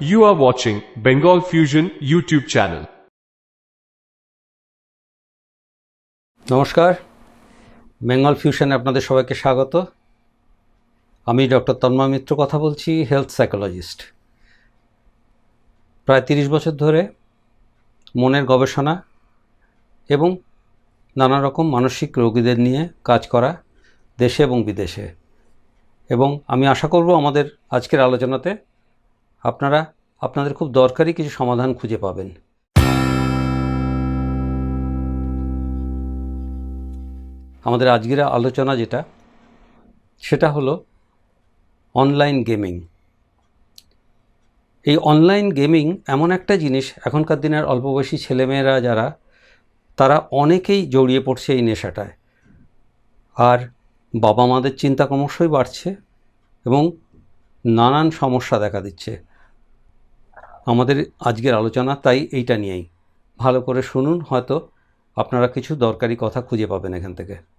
You are watching Bengal Fusion YouTube channel. নমস্কার। বেঙ্গল ফিউশনে আপনাদের সবাইকে স্বাগত। আমি ডক্টর তন্ময় মিত্র কথা বলছি হেলথ সাইকোলজিস্ট প্রায় তিরিশ বছর ধরে মনের গবেষণা এবং নানা রকম মানসিক রোগীদের নিয়ে কাজ করা দেশে এবং বিদেশে। এবং আমি আশা করব আমাদের আজকের আলোচনাতে আপনারা আপনাদের খুব দরকারি কিছু সমাধান খুঁজে পাবেন। আমাদের আজকের আলোচনা যেটা, সেটা হলো অনলাইন গেমিং এই অনলাইন গেমিং এমন একটা জিনিস, এখনকার দিনের অল্প বয়সী ছেলেমেয়েরা যারা, তারা অনেকেই জড়িয়ে পড়ছে এই নেশাটায়। আর বাবা মাদের চিন্তা ক্রমশই বাড়ছে এবং নানান সমস্যা দেখা দিচ্ছে। আমাদের আজকের আলোচনা তাই এইটা নিয়েই। ভালো করে শুনুন, হয়তো আপনারা কিছু দরকারি কথা খুঁজে পাবেন এখান থেকে।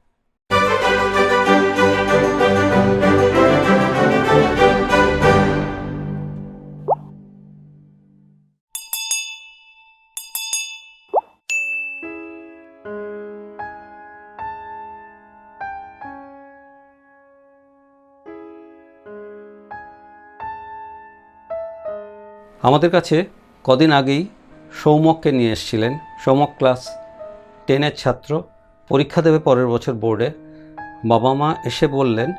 আমাদের কাছে কদিন আগেই সৌমককে নিয়ে এসেছিলেন। সৌমক ক্লাস টেনের ছাত্র। পরীক্ষা দেবে পরের বছর বোর্ডে। বাবা মা এসে বললেন,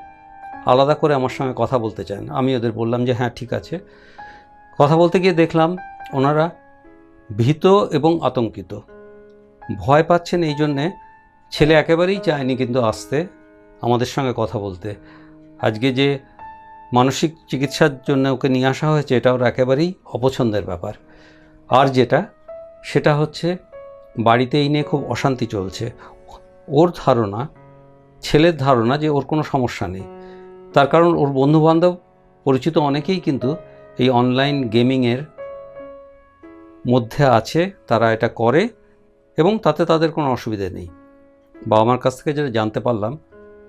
আলাদা করে আমার সঙ্গে কথা বলতে চান। আমি ওদের বললাম যে হ্যাঁ ঠিক আছে। কথা বলতে গিয়ে দেখলাম ওনারা ভীত এবং আতঙ্কিত। ভয় পাচ্ছেন এই জন্যে ছেলে একেবারেই চায়নি কিন্তু আসতে আমাদের সঙ্গে কথা বলতে। আজকে যে মানসিক চিকিৎসার জন্য ওকে নিয়ে আসা হয়েছে এটা ওর একেবারেই অপছন্দের ব্যাপার। আর যেটা, সেটা হচ্ছে বাড়িতে এই নিয়ে খুব অশান্তি চলছে। ওর ধারণা, ছেলের ধারণা যে ওর কোনো সমস্যা নেই। তার কারণ ওর বন্ধুবান্ধব, পরিচিত অনেকেই কিন্তু এই অনলাইন গেমিংয়ের মধ্যে আছে, তারা এটা করে এবং তাতে তাদের কোনো অসুবিধে নেই। বাবা মার কাছ থেকে যেটা জানতে পারলাম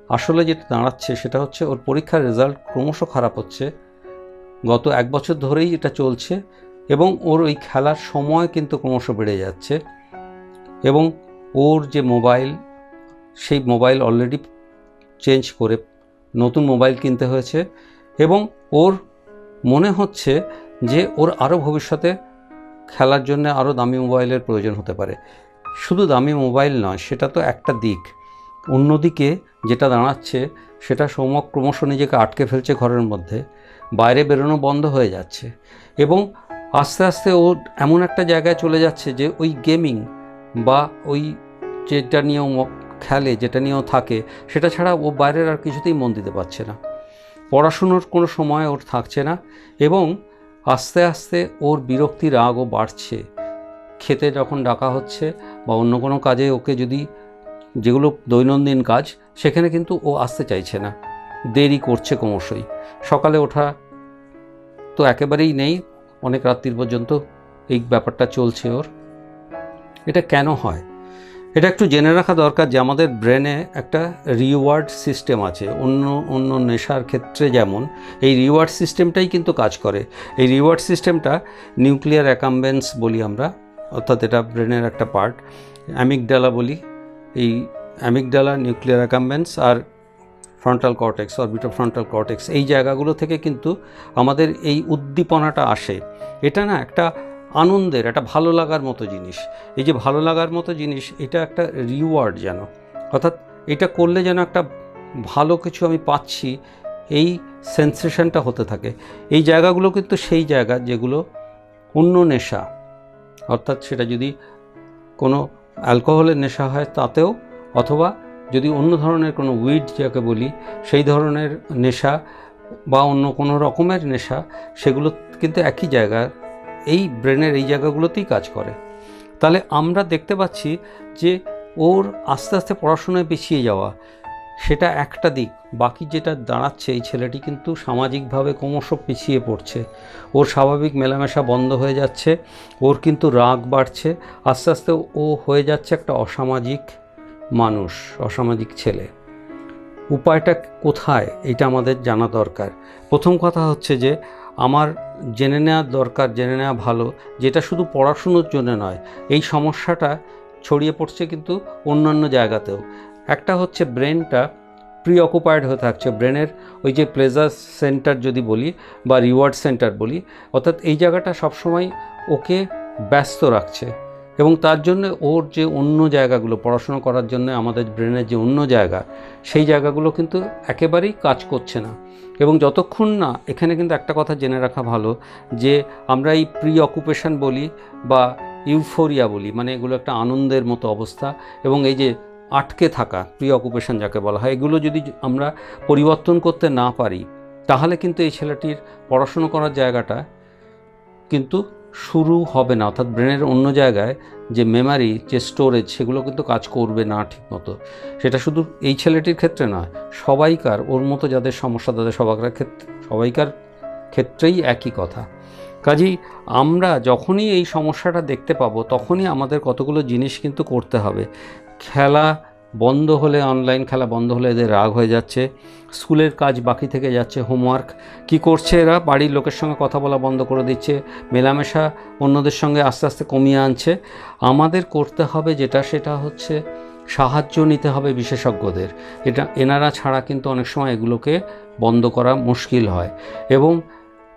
আসলে যেটা দাঁড়াচ্ছে সেটা হচ্ছে ওর পরীক্ষার রেজাল্ট ক্রমশ খারাপ হচ্ছে। গত এক বছর ধরেই এটা চলছে এবং ওর ওই খেলার সময় কিন্তু ক্রমশ বেড়ে যাচ্ছে এবং ওর যে মোবাইল, সেই মোবাইল অলরেডি চেঞ্জ করে নতুন মোবাইল কিনতে হয়েছে এবং ওর মনে হচ্ছে যে ওর আরও ভবিষ্যতে খেলার জন্য আরও দামি মোবাইলের প্রয়োজন হতে পারে। শুধু দামি মোবাইল নয়, সেটা তো একটা দিক। অন্যদিকে যেটা দাঁড়াচ্ছে, সেটা সৌমক ক্রমশ নিজেকে আটকে ফেলছে ঘরের মধ্যে, বাইরে বেরোনো বন্ধ হয়ে যাচ্ছে এবং আস্তে আস্তে ও এমন একটা জায়গায় চলে যাচ্ছে যে ওই গেমিং বা ওই যেটা নিয়ে ও খেলে, যেটা নিয়েও থাকে, সেটা ছাড়া ও বাইরের আর কিছুতেই মন দিতে পারছে না। পড়াশুনোর কোনো সময় ওর থাকছে না এবং আস্তে আস্তে ওর বিরক্তি রাগও বাড়ছে। খেতে যখন ডাকা হচ্ছে বা অন্য কোনো কাজে ওকে যদি যেগুলো দৈনন্দিন কাজ, সেখানে কিন্তু ও আসতে চাইছে না। দেরি করছে ক্রমশই। সকালে ওঠা তো একেবারেই নেই, অনেক রাত্রির পর্যন্ত এই ব্যাপারটা চলছে ওর। এটা কেন হয়? এটা একটু জেনে রাখা দরকার যে আমাদের ব্রেনে একটা রিওয়ার্ড সিস্টেম আছে। অন্য অন্য নেশার ক্ষেত্রে যেমন, এই রিওয়ার্ড সিস্টেমটাই কিন্তু কাজ করে। এই রিওয়ার্ড সিস্টেমটা নিউক্লিয়ার অ্যাকাম্বেন্স বলি আমরা, অর্থাৎ এটা ব্রেনের একটা পার্ট অ্যামিকডালা বলি। এই অ্যামিকডালা নিউক্লিয়ার অ্যাকাম্বেন্স আর frontal cortex orbito frontal cortex এই জায়গাগুলো থেকে কিন্তু আমাদের এই উদ্দীপনাটা আসে। এটা না একটা আনন্দের, একটা ভালো লাগার মতো জিনিস। এই যে ভালো লাগার মতো জিনিস, এটা একটা রিওয়ার্ড যেন। অর্থাৎ এটা করলে যেন একটা ভালো কিছু আমি পাচ্ছি, এই সেন্সেশনটা হতে থাকে। এই জায়গাগুলো কিন্তু সেই জায়গা যেগুলো অন্য নেশা। অর্থাৎ সেটা যদি কোনো অ্যালকোহলের নেশা হয় তাতেও, অথবা যদি অন্য ধরনের কোনো উইড যাকে বলি, সেই ধরনের নেশা বা অন্য কোনো রকমের নেশা, সেগুলো কিন্তু একই জায়গার এই ব্রেনের এই জায়গাগুলোতেই কাজ করে। তাহলে আমরা দেখতে পাচ্ছি যে ওর আস্তে আস্তে পড়াশোনায় পিছিয়ে যাওয়া সেটা একটা দিক, বাকি যেটা দাঁড়াচ্ছে এই ছেলেটি কিন্তু সামাজিকভাবে ক্রমশ পিছিয়ে পড়ছে। ওর স্বাভাবিক মেলামেশা বন্ধ হয়ে যাচ্ছে, ওর কিন্তু রাগ বাড়ছে, আস্তে আস্তে ও হয়ে যাচ্ছে একটা অসামাজিক মানুষ, অসামাজিক ছেলে। উপায়টা কোথায়? এটা আমাদের জানা দরকার। প্রথম কথা হচ্ছে যে, আমার জেনে নেওয়া দরকার, জেনে নেওয়া ভালো, যেটা শুধু পড়াশুনোর জন্য নয়, এই সমস্যাটা ছড়িয়ে পড়ছে কিন্তু অন্যান্য জায়গাতেও। একটা হচ্ছে ব্রেনটা প্রি অকুপায়েড হয়ে থাকছে। ব্রেনের ওই যে প্লেজার সেন্টার যদি বলি বা রিওয়ার্ড সেন্টার বলি, অর্থাৎ এই জায়গাটা সবসময় ওকে ব্যস্ত রাখছে এবং তার জন্য ওর যে অন্য জায়গাগুলো, পড়াশোনা করার জন্য আমাদের ব্রেনের যে অন্য জায়গা, সেই জায়গাগুলো কিন্তু একেবারেই কাজ করছে না। এবং যতক্ষণ না, এখানে কিন্তু একটা কথা জেনে রাখা ভালো যে আমরা এই প্রি অকুপেশন বলি বা ইউফোরিয়া বলি মানে এগুলো একটা আনন্দের মতো অবস্থা এবং এই যে আটকে থাকা প্রি অকুপেশন যাকে বলা হয়, এগুলো যদি আমরা পরিবর্তন করতে না পারি, তাহলে কিন্তু এই ছেলেটির পড়াশুনো করার জায়গাটা কিন্তু শুরু হবে না। অর্থাৎ ব্রেনের অন্য জায়গায় যে মেমারি যে স্টোরেজ সেগুলো কিন্তু কাজ করবে না ঠিকমতো। সেটা শুধু এই ছেলেটির ক্ষেত্রে নয় সবাইকার, ওর মতো যাদের সমস্যা, তাদের সবাইকার ক্ষেত্রে সবাইকার ক্ষেত্রেই একই কথা। কাজেই আমরা যখনই এই সমস্যাটা দেখতে পাবো, তখনই আমাদের কতগুলো জিনিস কিন্তু করতে হবে। খেলা বন্ধ হলে অনলাইন খেলা বন্ধ হলে এদের রাগ হয়ে যাচ্ছে। স্কুলের কাজ বাকি থেকে যাচ্ছে হোমওয়ার্ক কি করছে এরা? বাড়ির লোকের সঙ্গে কথা বলা বন্ধ করে দিচ্ছে। মেলামেশা অন্যদের সঙ্গে আস্তে আস্তে কমিয়ে আনছে। আমাদের করতে হবে যেটা, সেটা হচ্ছে সাহায্য নিতে হবে বিশেষজ্ঞদের। এটা, এনারা ছাড়া কিন্তু অনেক সময় এগুলোকে বন্ধ করা মুশকিল হয়। এবং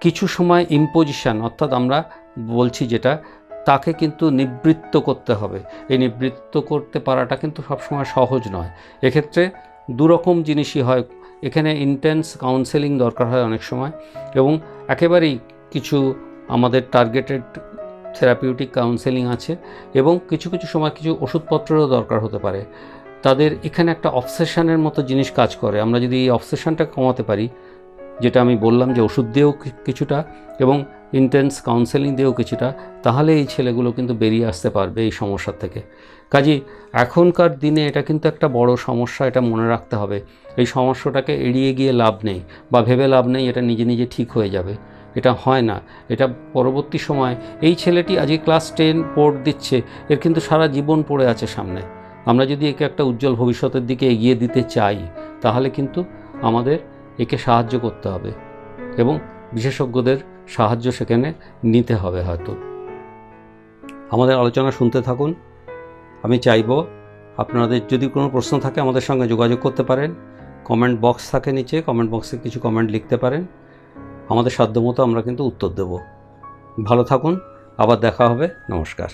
কিছু সময় ইম্পোজিশন অর্থাৎ আমরা বলছি যেটা তাকে কিন্তু নিবৃত্ত করতে হবে। এই নিবৃত্ত করতে পারাটা কিন্তু সবসময় সহজ নয়। এক্ষেত্রে দুরকম জিনিসই হয়। এখানে ইন্টেন্স কাউন্সেলিং দরকার হয় অনেক সময় এবং একেবারেই কিছু আমাদের টার্গেটেড থেরাপিউটিক কাউন্সেলিং আছে এবং কিছু কিছু সময় কিছু ওষুধপত্রেরও দরকার হতে পারে। তাদের এখানে একটা অবসেশনের মতো জিনিস কাজ করে। আমরা যদি এই অবসেশনটা কমাতে পারি যেটা আমি বললাম যে ওষুধ দিয়েও কিছুটা এবং ইন্টেন্স কাউন্সেলিং দিয়েও কিছুটা, তাহলে এই ছেলেগুলো কিন্তু বেরিয়ে আসতে পারবে এই সমস্যা থেকে। কাজেই এখনকার দিনে এটা কিন্তু একটা বড় সমস্যা, এটা মনে রাখতে হবে। এই সমস্যাটাকে এড়িয়ে গিয়ে লাভ নেই বা ভেবে লাভ নেই, এটা নিজে নিজে ঠিক হয়ে যাবে। এটা হয় না। এটা পরবর্তী সময়, এই ছেলেটি আজকে ক্লাস টেন বোর্ড দিচ্ছে, এর কিন্তু সারা জীবন পড়ে আছে সামনে। আমরা যদি একে একটা উজ্জ্বল ভবিষ্যতের দিকে এগিয়ে দিতে চাই, তাহলে কিন্তু আমাদের একে সাহায্য করতে হবে এবং বিশেষজ্ঞদের সাহায্য সেখানে নিতে হবে হয়তো। আমাদের আলোচনা শুনতে থাকুন। আমি চাইব আপনাদের যদি কোনো প্রশ্ন থাকে আমাদের সঙ্গে যোগাযোগ করতে পারেন। কমেন্ট বক্স থাকে নিচে, কমেন্ট বক্সে কিছু কমেন্ট লিখতে পারেন। আমাদের সাধ্যমতো আমরা কিন্তু উত্তর দেব। ভালো থাকুন, আবার দেখা হবে। নমস্কার।